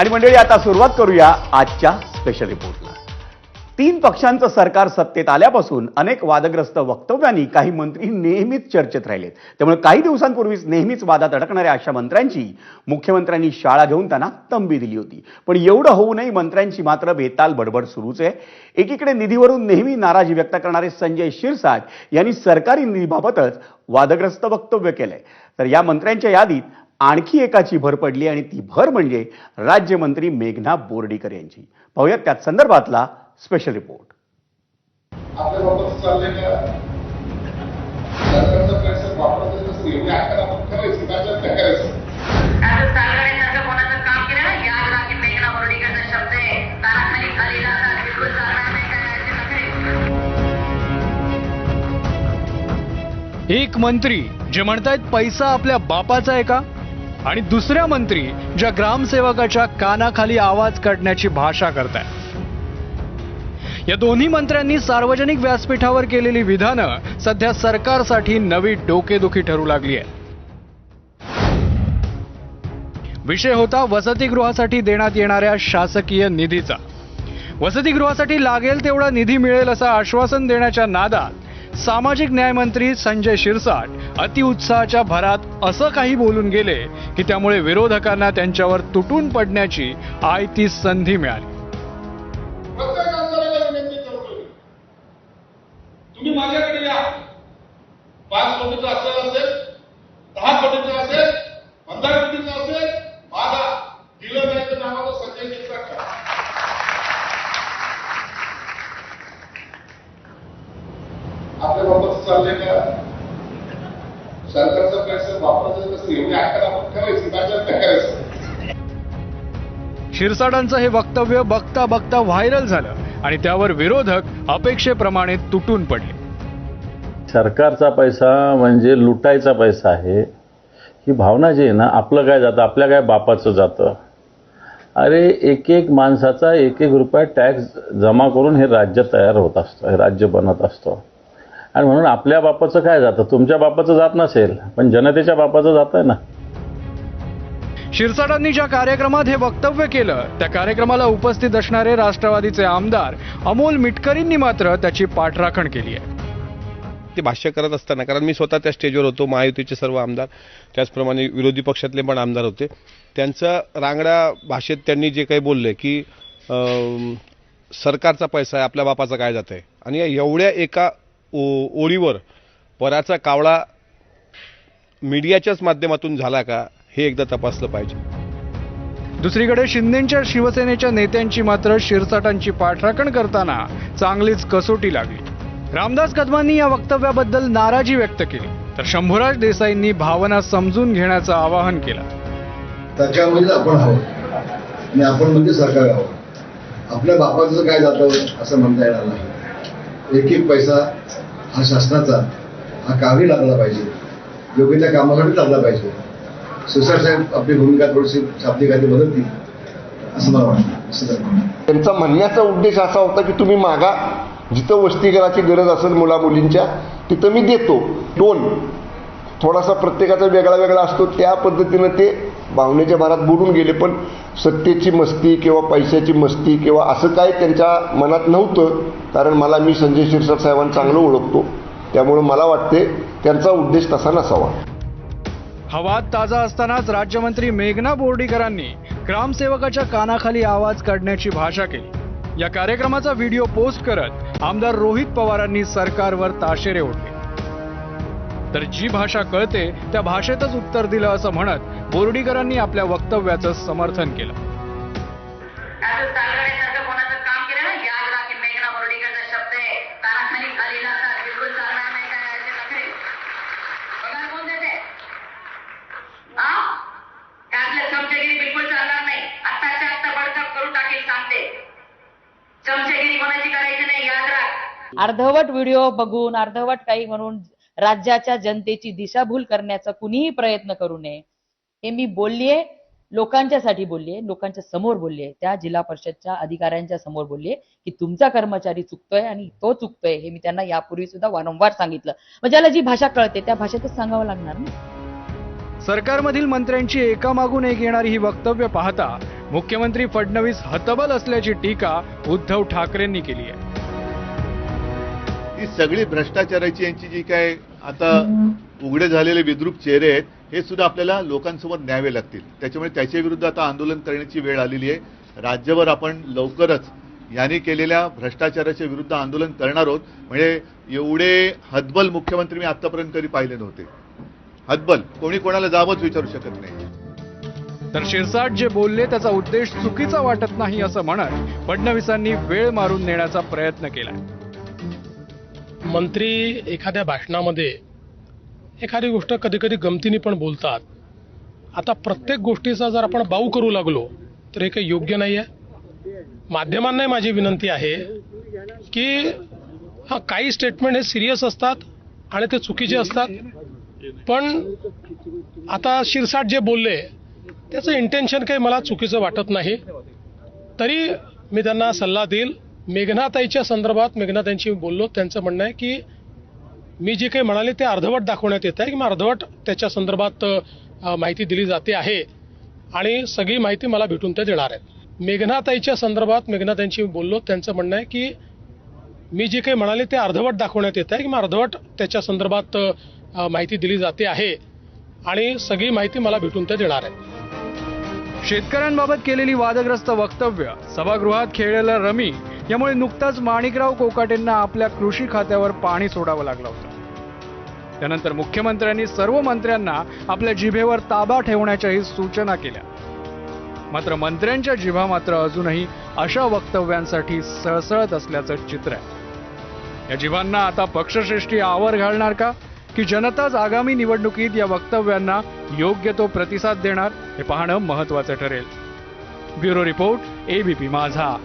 आणि मंडळी आता सुरुवात करूया आजच्या स्पेशल रिपोर्टला तीन पक्षांचं सरकार सत्तेत आल्यापासून अनेक वादग्रस्त वक्तव्यांनी काही मंत्री नेहमीच चर्चेत राहिलेत. त्यामुळे काही दिवसांपूर्वीच नेहमीच वादात अडकणाऱ्या अशा मंत्र्यांची मुख्यमंत्र्यांनी शाळा घेऊन त्यांना तंबी दिली होती. पण एवढं होऊनही मंत्र्यांची मात्र बेताल बडबड सुरूच आहे. एकीकडे निधीवरून नेहमी नाराजी व्यक्त करणारे संजय शिरसाट यांनी सरकारी निधीबाबतच वादग्रस्त वक्तव्य केलंय. तर या मंत्र्यांच्या यादीत आणखी एकाची भर पडली आणि ती भर म्हणजे राज्यमंत्री मेघना बोर्डीकर यांची. पाहूयात त्याच संदर्भातला स्पेशल रिपोर्ट एक मंत्री जे म्हणतायत पैसा आपल्या बापाचा आहे का? आणि दुसऱ्या मंत्री ज्या ग्रामसेवकाच्या कानाखाली आवाज काढण्याची भाषा करतायत. या दोन्ही मंत्र्यांनी सार्वजनिक व्यासपीठावर केलेली विधानं सध्या सरकारसाठी नवी डोकेदुखी ठरू लागली आहे विषय होता वसतिगृहासाठी देण्यात येणाऱ्या शासकीय निधीचा. वसतिगृहासाठी लागेल तेवढा निधी मिळेल असं आश्वासन देण्याच्या नादात सामाजिक न्यायमंत्री संजय शिरसाट अतिउत्साहाच्या भरात असं काही बोलून गेले की त्यामुळे विरोधकांना त्यांच्यावर तुटून पडण्याची आयती संधी मिळाली. तुम्ही माझ्याकडे या. पाच कोटीचं असेल असेल दहा कोटीचं असेल पंधरा कोटीचं असेल मागा दिलं नाही तर नावाचं संजय शिरसाट करा का? सरकारचा पैसा वापरायचा नसते एवढी आकार आपण करायची राज्यात काय करायचं? शिरसाटांचं हे वक्तव्य बघता बघता व्हायरल झालं आणि त्यावर विरोधक अपेक्षेप्रमाणे तुटून पडले. सरकारचा पैसा म्हणजे लुटायचा पैसा आहे. ही भावना जी आहे ना आपलं काय जातं आपल्या काय बापाचं जातं? अरे एक एक माणसाचा एक एक रुपया टॅक्स जमा करून हे राज्य तयार होत असतं हे राज्य बनत असतं. आणि म्हणून आपल्या बापाचं काय जातं? तुमच्या बापाचं जात नसेल पण जनतेच्या बापाचं जात आहे ना. शिरसाटांनी ज्या कार्यक्रमात हे वक्तव्य केलं त्या कार्यक्रमाला उपस्थित असणारे राष्ट्रवादीचे आमदार अमोल मिटकरींनी मात्र त्याची पाठराखण केली आहे. ते भाष्य करत असताना कारण मी स्वतः त्या स्टेजवर होतो महायुतीचे सर्व आमदार त्याचप्रमाणे विरोधी पक्षातले पण आमदार होते. त्यांचं रांगड्या भाषेत त्यांनी जे काही बोलले की सरकारचा पैसा आहे आपल्या बापाचा काय जात आहे आणि या एवढ्या एका ओ ओळीवर पराचा कावळा मीडियाच्याच माध्यमातून झाला का हे एकदा तपासलं पाहिजे. दुसरीकडे शिंदेच्या शिवसेनेच्या नेत्यांची मात्र शिरसाटांची पाठराखण करताना चांगलीच कसोटी लागली. रामदास कदमांनी या वक्तव्याबद्दल नाराजी व्यक्त केली. तर शंभूराज देसाईंनी भावना समजून घेण्याचं आवाहन केलं. सरकारमध्ये आपण आहोत. आणि आपण म्हणजे सरकार आहोत. आपल्या बापाचं काय जातं असं म्हणता येणार नाही. एक एक पैसा हा शासनाचा हा कामी लागला पाहिजे. योग्य त्या कामासाठी लागला पाहिजे. सुसार साहेब आपली भूमिका थोडीशी शाब्दिक काही बदलतील असं मला वाटतं. असं त्यांचा म्हणण्याचा उद्देश असा होता की तुम्ही मागा जिथं वसतिगृहाची गरज असेल मुला मुलींच्या तिथं मी देतो. दोन थोडासा प्रत्येकाचा वेगळा वेगळा असतो त्या पद्धतीनं ते भावनेच्या भारात बुडून गेले पण सत्तेची मस्ती किंवा पैशाची मस्ती किंवा असं काय त्यांच्या मनात नव्हतं कारण मला मी संजय शिरसाट साहेबांना चांगलं ओळखतो. त्यामुळे मला वाटते त्यांचा उद्देश तसा नसावा. हवा ताजा असतानाच राज्यमंत्री मेघना बोर्डीकरांनी ग्रामसेवकाच्या कानाखाली आवाज काढण्याची भाषा केली. या कार्यक्रमाचा व्हिडिओ पोस्ट करत आमदार रोहित पवारांनी सरकारवर ताशेरे ओढले. तर जी भाषा कळते त्या भाषेतच उत्तर दिलं असं म्हणत बोर्डीकरांनी आपल्या वक्तव्याचं समर्थन केलं. हा अर्धवट व्हिडिओ बघून अर्धवट काही म्हणून राज्याच्या जनतेची दिशाभूल करण्याचा कुणीही प्रयत्न करू नये. हे मी बोललीये लोकांच्यासाठी बोललीये लोकांच्या समोर बोललीये त्या जिल्हा परिषदच्या अधिकाऱ्यांच्या समोर बोललीये की तुमचा कर्मचारी चुकतोय आणि तो चुकतोय हे मी त्यांना यापूर्वी सुद्धा वारंवार सांगितलं. मग ज्याला जी भाषा कळते त्या भाषेतच सांगावं लागणार ना? सरकारमधील मंत्र्यांची एकामागून एक येणारी ही वक्तव्य पाहता मुख्यमंत्री फडणवीस हतबल असल्याची टीका उद्धव ठाकरेंनी केली आहे. ही सगळी भ्रष्टाचाराची यांची जी काय आता उघडे झालेले विद्रूप चेहरे आहेत हे सुद्धा आपल्याला लोकांसमोर न्यावे लागतील. त्याच्यामुळे त्याच्याविरुद्ध आता आंदोलन करण्याची वेळ आलेली आहे. राज्यभर आपण लवकरच यांनी केलेल्या भ्रष्टाचाराच्या विरुद्ध आंदोलन करणार आहोत. म्हणजे एवढे हतबल मुख्यमंत्री मी आतापर्यंत कधी पाहिले नव्हते. हतबल कोणी कोणाला जावंच विचारू शकत नाही. तर शिरसाट जे बोलले त्याचा उद्देश चुकीचा वाटत नाही असं म्हणत फडणवीसांनी वेळ मारून नेण्याचा प्रयत्न केला मंत्री एखाद्या भाषणामध्ये एखादी गोष्ट कधी कधी गमतीने पण बोलतात. आता प्रत्येक गोष्टीचा जर आपण बाऊ करू लागलो तर हे काही योग्य नाही आहे. माध्यमांनाही माझी विनंती आहे की हा काही स्टेटमेंट हे सिरियस असतात आणि ते चुकीचे असतात. पण आता शिरसाट जे बोलले त्याचं इंटेन्शन काही मला चुकीचं वाटत नाही. तरी मी त्यांना सल्ला देईल. मेघनाताईच्या संदर्भात मेघनाताईंशी बोललो. त्यांचं म्हणणं आहे की मी जे काही म्हणाले ते अर्धवट दाखवण्यात येत आहे. किंवा अर्धवट त्याच्या संदर्भात माहिती दिली जाते आहे. आणि सगळी माहिती मला भेटून ते देणार आहेत मेघनाताईच्या संदर्भात मेघनाताईंशी बोललो. त्यांचं म्हणणं आहे की मी जे काही म्हणाले ते अर्धवट दाखवण्यात येत आहे. किंवा अर्धवट त्याच्या संदर्भात माहिती दिली जाते आहे. आणि सगळी माहिती मला भेटून ते देणार आहेत शेतकऱ्यांबाबत केलेली वादग्रस्त वक्तव्य सभागृहात खेळलेलं रमी यामुळे नुकताच माणिकराव कोकाटेंना आपल्या कृषी खात्यावर पाणी सोडावं लागलं होतं. त्यानंतर मुख्यमंत्र्यांनी सर्व मंत्र्यांना आपल्या जिभेवर ताबा ठेवण्याच्याही सूचना केल्या. मात्र मंत्र्यांच्या जिभा मात्र अजूनही अशा वक्तव्यांसाठी सळसळत असल्याचं चित्र आहे. या जिभांना आता पक्षश्रेष्ठी आवर घालणार का? की जनताच आगामी निवडणुकीत या वक्तव्यांना योग्य तो प्रतिसाद देणार? हे पाहणं महत्वाचं ठरेल. ब्युरो रिपोर्ट एबीपी माझा.